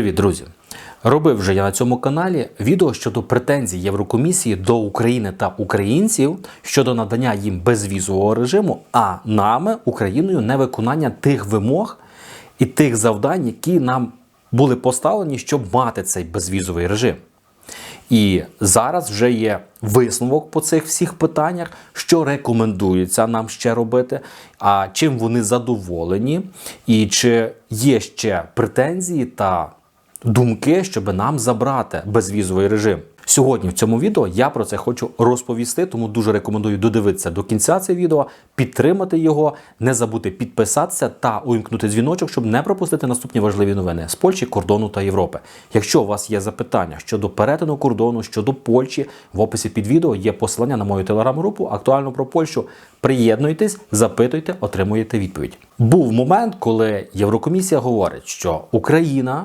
Привіт, друзі! Робив вже я на цьому каналі відео щодо претензій Єврокомісії до України та українців щодо надання їм безвізового режиму, а нами, Україною, невиконання тих вимог і тих завдань, які нам були поставлені, щоб мати цей безвізовий режим. І зараз вже є висновок по цих всіх питаннях, що рекомендується нам ще робити, а чим вони задоволені, і чи є ще претензії та думки, щоб нам забрати безвізовий режим. Сьогодні в цьому відео я про це хочу розповісти, тому дуже рекомендую додивитися до кінця це відео, підтримати його, не забути підписатися та увімкнути дзвіночок, щоб не пропустити наступні важливі новини з Польщі, кордону та Європи. Якщо у вас є запитання щодо перетину кордону, щодо Польщі, в описі під відео є посилання на мою телеграм-групу актуально про Польщу. Приєднуйтесь, запитуйте, отримуєте відповідь. Був момент, коли Єврокомісія говорить, що Україна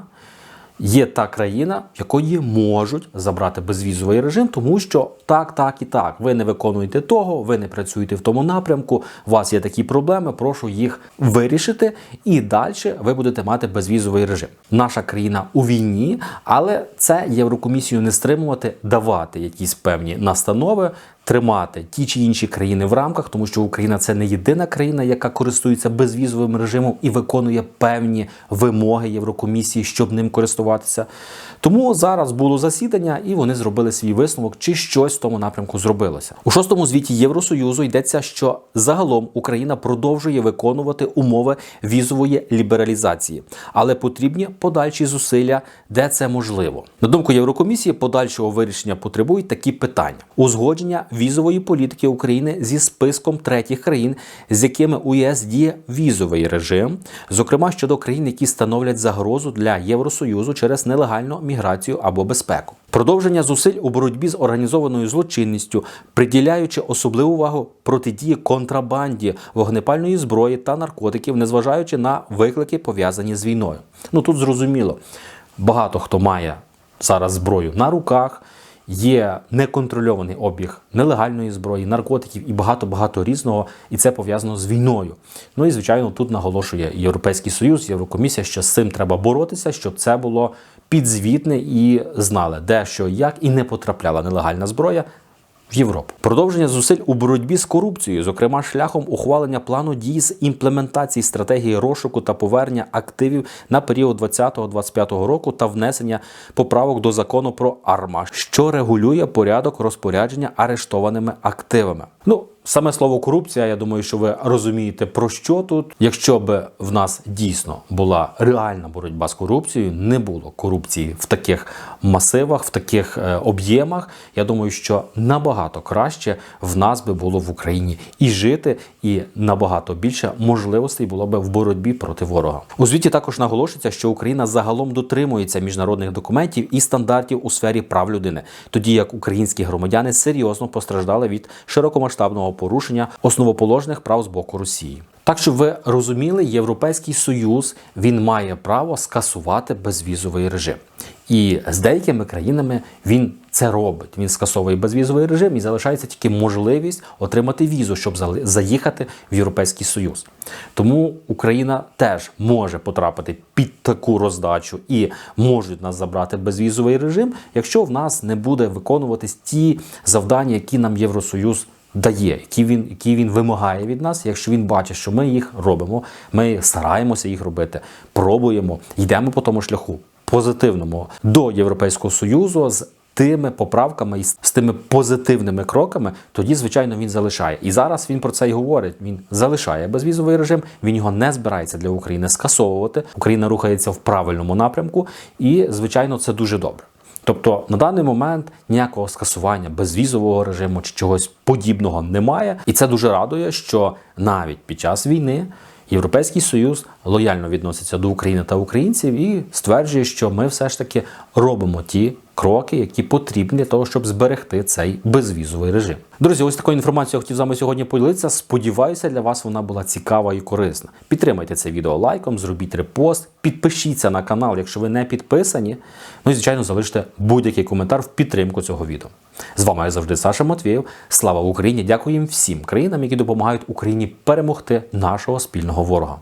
є та країна, якої можуть забрати безвізовий режим, тому що так, так і так. Ви не виконуєте того, ви не працюєте в тому напрямку. У вас є такі проблеми. Прошу їх вирішити, і далі ви будете мати безвізовий режим. Наша країна у війні, але це Єврокомісію не стримувати, давати якісь певні настанови. Тримати ті чи інші країни в рамках, тому що Україна це не єдина країна, яка користується безвізовим режимом і виконує певні вимоги Єврокомісії, щоб ним користуватися. Тому зараз було засідання, і вони зробили свій висновок, чи щось в тому напрямку зробилося. У шостому звіті Євросоюзу йдеться, що загалом Україна продовжує виконувати умови візової лібералізації, але потрібні подальші зусилля, де це можливо. На думку Єврокомісії, подальшого вирішення потребують такі питання: узгодження візової політики України зі списком третіх країн, з якими у ЄС діє візовий режим, зокрема щодо країн, які становлять загрозу для Євросоюзу через нелегальну міграцію або безпеку. Продовження зусиль у боротьбі з організованою злочинністю, приділяючи особливу увагу протидії контрабанді вогнепальної зброї та наркотиків, незважаючи на виклики пов'язані з війною. Ну тут зрозуміло, багато хто має зараз зброю на руках. Є неконтрольований обіг нелегальної зброї, наркотиків і багато-багато різного, і це пов'язано з війною. Ну і звичайно, тут наголошує Європейський Союз, Єврокомісія, що з цим треба боротися, щоб це було підзвітне і знали, де що як, і не потрапляла нелегальна зброя. В Європу продовження зусиль у боротьбі з корупцією, зокрема шляхом ухвалення плану дій з імплементації стратегії розшуку та повернення активів на період 2020-2025 року та внесення поправок до закону про АРМА, що регулює порядок розпорядження арештованими активами. Ну Саме слово корупція, я думаю, що ви розумієте про що тут. Якщо б в нас дійсно була реальна боротьба з корупцією, не було корупції в таких масивах, в таких е, об'ємах. Я думаю, що набагато краще в нас би було в Україні і жити, і набагато більше можливостей було б в боротьбі проти ворога. У звіті також наголошується, що Україна загалом дотримується міжнародних документів і стандартів у сфері прав людини, тоді як українські громадяни серйозно постраждали від широкомасштабного порушення основоположних прав з боку Росії. Так, щоб ви розуміли, Європейський Союз він має право скасувати безвізовий режим. І з деякими країнами він це робить. Він скасовує безвізовий режим і залишається тільки можливість отримати візу, щоб заїхати в Європейський Союз. Тому Україна теж може потрапити під таку роздачу і можуть нас забрати безвізовий режим, якщо в нас не буде виконуватись ті завдання, які нам Євросоюз дає, які він які він вимагає від нас, якщо він бачить, що ми їх робимо, ми стараємося їх робити, пробуємо, йдемо по тому шляху позитивному до Європейського союзу з. Тими поправками і з тими позитивними кроками, тоді, звичайно, він залишає. І зараз він про це й говорить. Він залишає безвізовий режим, він його не збирається для України скасовувати. Україна рухається в правильному напрямку, і, звичайно, це дуже добре. Тобто на даний момент ніякого скасування безвізового режиму чи чогось подібного немає, і це дуже радує, що навіть під час війни Європейський Союз лояльно відноситься до України та українців і стверджує, що ми все ж таки робимо ті кроки, які потрібні для того, щоб зберегти цей безвізовий режим. Друзі, ось такою інформацією хотів з вами сьогодні поділитися. Сподіваюся, для вас вона була цікава і корисна. Підтримайте це відео лайком, зробіть репост, підпишіться на канал, якщо ви не підписані. Ну і звичайно, залиште будь-який коментар в підтримку цього відео. З вами я завжди Саша Матвєєв. Слава Україні! Дякуємо всім країнам, які допомагають Україні перемогти нашого спільного ворога.